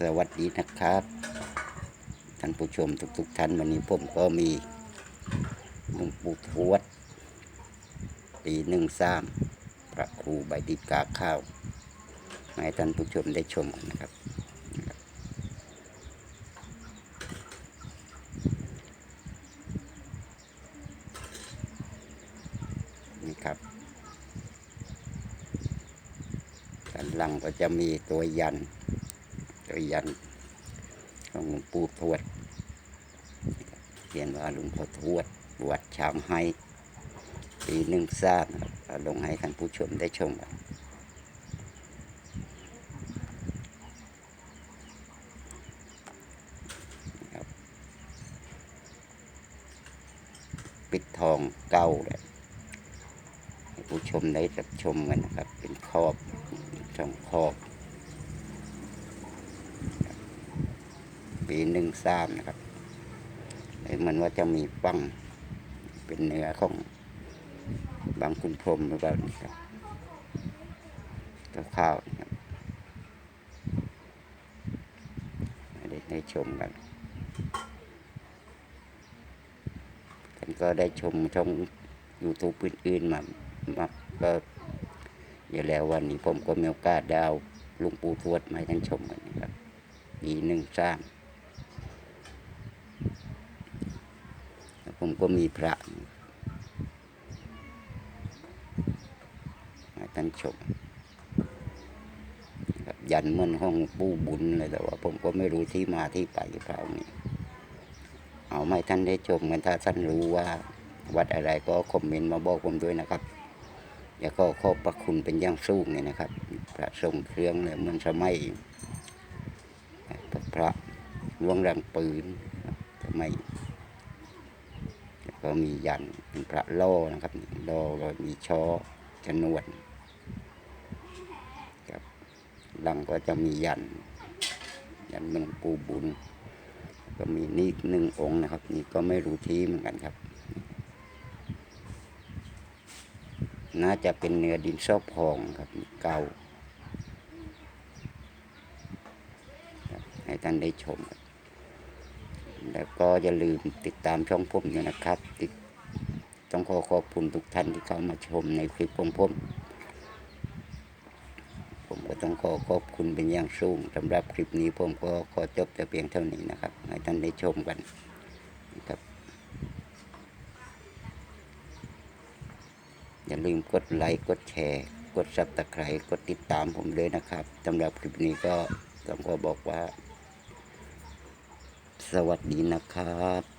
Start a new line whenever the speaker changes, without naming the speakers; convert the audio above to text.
สวัสดีนะครับ ท่านผู้ชมทุกๆท่านวันนี้ผมก็มีหลวงปู่ทวด ปีหนึ่งสามพระครูใบดิกาข้าวให้ท่านผู้ชมได้ชมนนะครับ นี่ครับด้านหลังก็จะมีตัวยัน ตัวยันของหลวงปู่ทวดเขียนว่าหลวงพ่อทวดวัดชามไฮปีหนึ่งซ่านะครับลงให้ท่านผู้ชมได้ชมกันนะครับปิดทองเก้าเลยผู้ชมได้รับชมกันนะครับ เป็นครอบช่องครอบ ปีหนึ่งสามนะครับเหมือนว่าจะมีฟังเป็นเนื้อของบางคุณพรมหรือเปล่านี่ครับตัวข้าวนะครับได้ได้ชมกันท่านก็ได้ชมช่อง YouTube อื่นๆมามาก็อยู่แล้ววันนี้ผมก็มีโอกาสดาหลุงปูทวดมาให้ท่านชมกันนะครับปีหนึ่งสร้ามแล้ว ผมก็มีพระท่านชมครับยันเมือนห้องปู่บุญเลยแต่ว่า ผมก็ไม่รู้ที่มาที่ไปพระนี้ เอาไม่ท่านได้ชมกันถ้าท่านรู้ว่า วัดอะไรก็คอมเมนต์มาบอกผมด้วยนะครับแล้วก็ขอบพระคุณเป็นอย่างสูงเลยนะครับ พระทรงเครื่องเลยมือนสมัยพระหลวงรังปืนทำไมแล้ว ก็มียันเป็นพระโล่นะครับโล่แล้วมีช้อชนวนครับหลังก็จะมียัน ยันหลวงปู่บุญ ก็มีนี่หนึ่งองค์นะครับ นี่ก็ไม่รู้ที่เหมือนกันครับน่าจะเป็นเนื้อดินซอกพองครับเก่าให้ท่านได้ชม แล้วก็อย่าลืมติดตามช่องผมด้วยนะครับ ติดต้องขอขอบคุณทุกท่านที่เข้ามาชมในคลิปของผมผมก็ต้องขอขอบคุณเป็นอย่างสูงสำหรับคลิปนี้ผมก็ขอจบแต่เพียงเท่านี้นะครับให้ท่านได้ชมกันนะครับ อย่าลืมกดไลค์กดแชร์ กดซับตะไคร้กดติดตามผมเลยนะครับสำหรับคลิปนี้ก็ต้องขอบอกว่า สวัสดีนะครับ